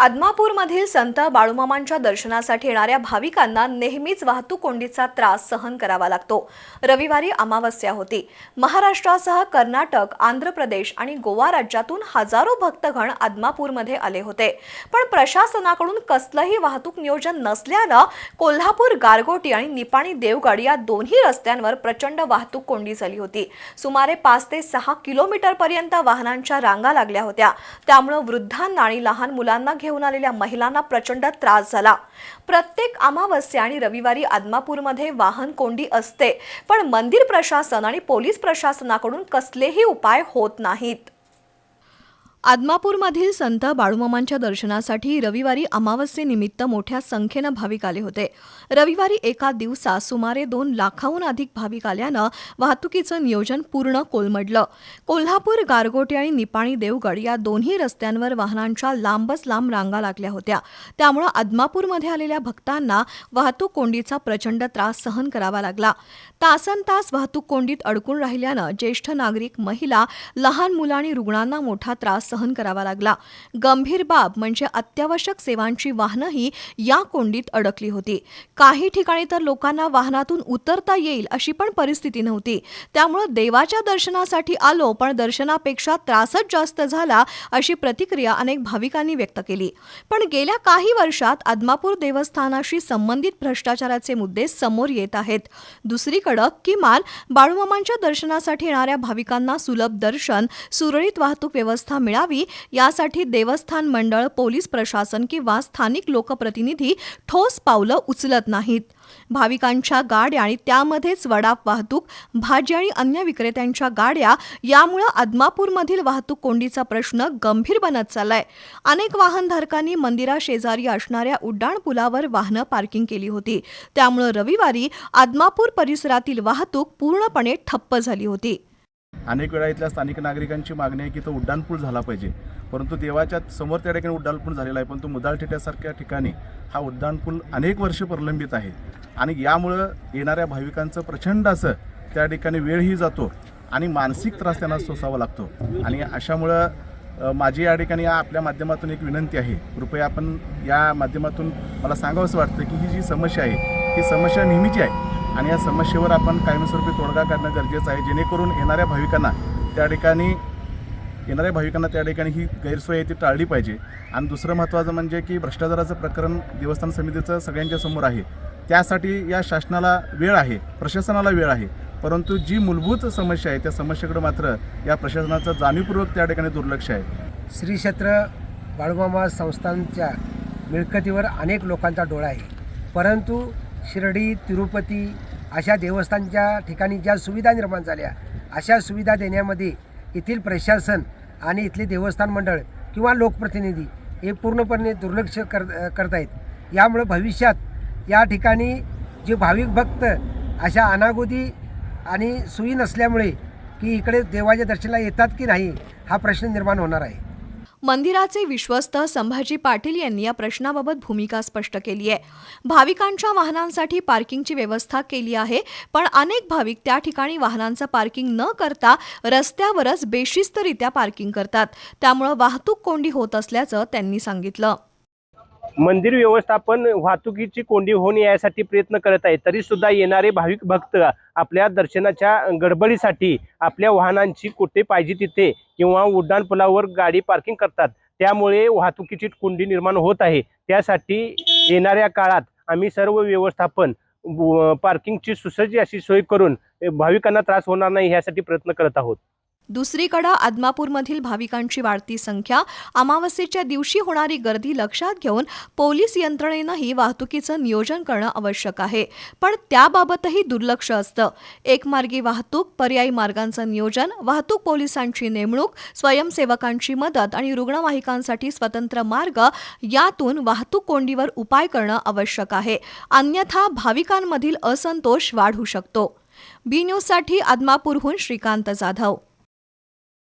आदमापूरमधील संत बाळूमामांच्या दर्शनासाठी येणाऱ्या भाविकांना नेहमीच वाहतूक कोंडीचा त्रास सहन करावा लागतो. रविवारी अमावस्या होती. महाराष्ट्रासह कर्नाटक आंध्र प्रदेश आणि गोवा राज्यातून हजारो भक्तगण आदमापूरमध्ये आले होते. पण प्रशासनाकडून कसलंही वाहतूक नियोजन नसल्यानं कोल्हापूर गारगोटी आणि निपाणी देवगड या दोन्ही रस्त्यांवर प्रचंड वाहतूक कोंडी झाली होती. सुमारे पाच ते सहा किलोमीटर पर्यंत वाहनांच्या रांगा लागल्या होत्या. त्यामुळं वृद्धांना आणि लहान मुलांना घेऊन आलेल्या महिलांना प्रचंड त्रास झाला. प्रत्येक अमावस्या आणि रविवारी आदमापूरमध्ये वाहन कोंडी असते. पण मंदिर प्रशासन आणि पोलीस प्रशासनाकडून कसलेही उपाय होत नाहीत. आदमापूरमधील संत बाळूमामांच्या दर्शनासाठी रविवारी अमावस्येनिमित्त मोठ्या संख्येनं भाविक आले होते. रविवारी एका दिवसात सुमारे दोन लाखाहून अधिक भाविक आल्यानं वाहतुकीचं नियोजन पूर्ण कोलमडलं. कोल्हापूर गारगोटी आणि निपाणी देवगड या दोन्ही रस्त्यांवर वाहनांच्या लांबच लांब रांगा लागल्या होत्या. त्यामुळं आदमापूरमध्ये आलेल्या भक्तांना वाहतूक कोंडीचा प्रचंड त्रास सहन करावा लागला. तासन तास वाहतूक कोंडीत अडकून राहिल्यानं ज्येष्ठ नागरिक महिला लहान मुलं आणि रुग्णांना मोठा त्रास सहन करावा लागला. गंभीर बाब म्हणजे अत्यावश्यक सेवांची वाहनंही या कोंडीत अडकली होती. काही ठिकाणी तर लोकांना वाहनातून उतरता येईल अशी पण परिस्थिती नव्हती. त्यामुळे देवाच्या दर्शनासाठी आलो पण दर्शनापेक्षा त्रासच जास्त झाला अशी प्रतिक्रिया अनेक भाविकांनी व्यक्त केली. पण गेल्या काही वर्षात आदमापूर देवस्थानाशी संबंधित भ्रष्टाचाराचे मुद्दे समोर येत आहेत. दुसरीकडं किमान बाळूमामांच्या दर्शनासाठी येणाऱ्या भाविकांना सुलभ दर्शन सुरळीत वाहतूक व्यवस्था मिळावी यासाठी देवस्थान मंडळ पोलीस प्रशासन किंवा स्थानिक लोकप्रतिनिधी ठोस पावलं उचलत नाहीत. भाविकांच्या गाड्या आणि त्यामध्येच वडाप वाहतूक भाजी आणि अन्य विक्रेत्यांच्या गाड्या यामुळं आदमापूरमधील वाहतूक कोंडीचा प्रश्न गंभीर बनत चाललाय. अनेक वाहनधारकांनी मंदिराशेजारी असणाऱ्या उड्डाणपुलावर वाहनं पार्किंग केली होती. त्यामुळं रविवारी आदमापूर परिसरातील वाहतूक पूर्णपणे ठप्प झाली होती. अनेक वेळा इथल्या स्थानिक नागरिकांची मागणी आहे की तो उड्डाणपूल झाला पाहिजे. परंतु देवाच्या समोर त्या ठिकाणी उड्डाणपूल झालेला आहे. परंतु मुदालठेट्यासारख्या ठिकाणी हा उड्डाणपूल अनेक वर्ष प्रलंबित आहे. आणि यामुळं येणाऱ्या भाविकांचं प्रचंड असं त्या ठिकाणी वेळही जातो आणि मानसिक त्रास त्यांना सोसावा लागतो. आणि अशामुळं माझी या ठिकाणी या आपल्या माध्यमातून एक विनंती आहे. कृपया आपण या माध्यमातून मला सांगावंसं वाटतं की ही जी समस्या आहे ही समस्या नेहमीची आहे. आणि या समस्येवर आपण कायमस्वरूपी तोडगा काढणं गरजेचं आहे. जेणेकरून येणाऱ्या भाविकांना त्या ठिकाणी येणाऱ्या भाविकांना त्या ठिकाणी ही गैरसोय आहे ती टाळली पाहिजे. आणि दुसरं महत्त्वाचं म्हणजे की भ्रष्टाचाराचं प्रकरण देवस्थान समितीचं सगळ्यांच्या समोर आहे. त्यासाठी या शासनाला वेळ आहे प्रशासनाला वेळ आहे. परंतु जी मूलभूत समस्या आहे त्या समस्येकडे मात्र या प्रशासनाचं जाणीवपूर्वक त्या ठिकाणी दुर्लक्ष आहे. श्री क्षेत्र बाळूमामा संस्थांच्या मिळकतीवर अनेक लोकांचा डोळा आहे. परंतु शिर्डी तिरुपती अशा देवस्थानच्या ठिकाणी ज्या सुविधा निर्माण झाल्या अशा सुविधा देण्यामध्ये येथील प्रशासन आणि इथले देवस्थान मंडळ किंवा लोकप्रतिनिधी हे पूर्णपणे दुर्लक्ष कर करत आहेत यामुळे भविष्यात या ठिकाणी जे भाविक भक्त अशा अनागोदी आणि सोयी नसल्यामुळे की इकडे देवाच्या दर्शनाला येतात की नाही हा प्रश्न निर्माण होणार आहे. मंदिराचे विश्वस्त संभाजी पाटील यांनी या प्रश्नाबाबत भूमिका स्पष्ट केली आहे. भाविकांच्या वाहनांसाठी पार्किंगची व्यवस्था केली आहे पण अनेक भाविक त्या ठिकाणी वाहनांचं पार्किंग न करता रस्त्यावरच बेशिस्तरित्या पार्किंग करतात. त्यामुळं वाहतूक कोंडी होत असल्याचं त्यांनी सांगितलं. मंदिर व्यवस्थापन वाहतुकीची कोंडी होऊन यासाठी प्रयत्न करत आहे. तरी सुद्धा येणारे भाविक भक्त आपल्या दर्शनाच्या गडबडीसाठी आपल्या वाहनांची कुठे पाहिजे तिथे किंवा उड्डाणपुलावर गाडी पार्किंग करतात. त्यामुळे वाहतुकीची कोंडी निर्माण होत आहे. त्यासाठी येणाऱ्या काळात आम्ही सर्व व्यवस्थापन पार्किंगची सुसज्ज अशी सोय करून भाविकांना त्रास होणार नाही यासाठी प्रयत्न करत आहोत. दुसरीकडं आदमापूरमधील भाविकांची वाढती संख्या अमावस्येच्या दिवशी होणारी गर्दी लक्षात घेऊन पोलीस यंत्रणेनंही वाहतुकीचं नियोजन करणं आवश्यक आहे. पण त्याबाबतही दुर्लक्ष असतं. एकमार्गी वाहतूक पर्यायी मार्गांचं नियोजन वाहतूक पोलिसांची नेमणूक स्वयंसेवकांची मदत आणि रुग्णवाहिकांसाठी स्वतंत्र मार्ग यातून वाहतूक कोंडीवर उपाय करणं आवश्यक आहे. अन्यथा भाविकांमधील असंतोष वाढू शकतो. बी न्यूजसाठी आदमापूरहून श्रीकांत जाधव.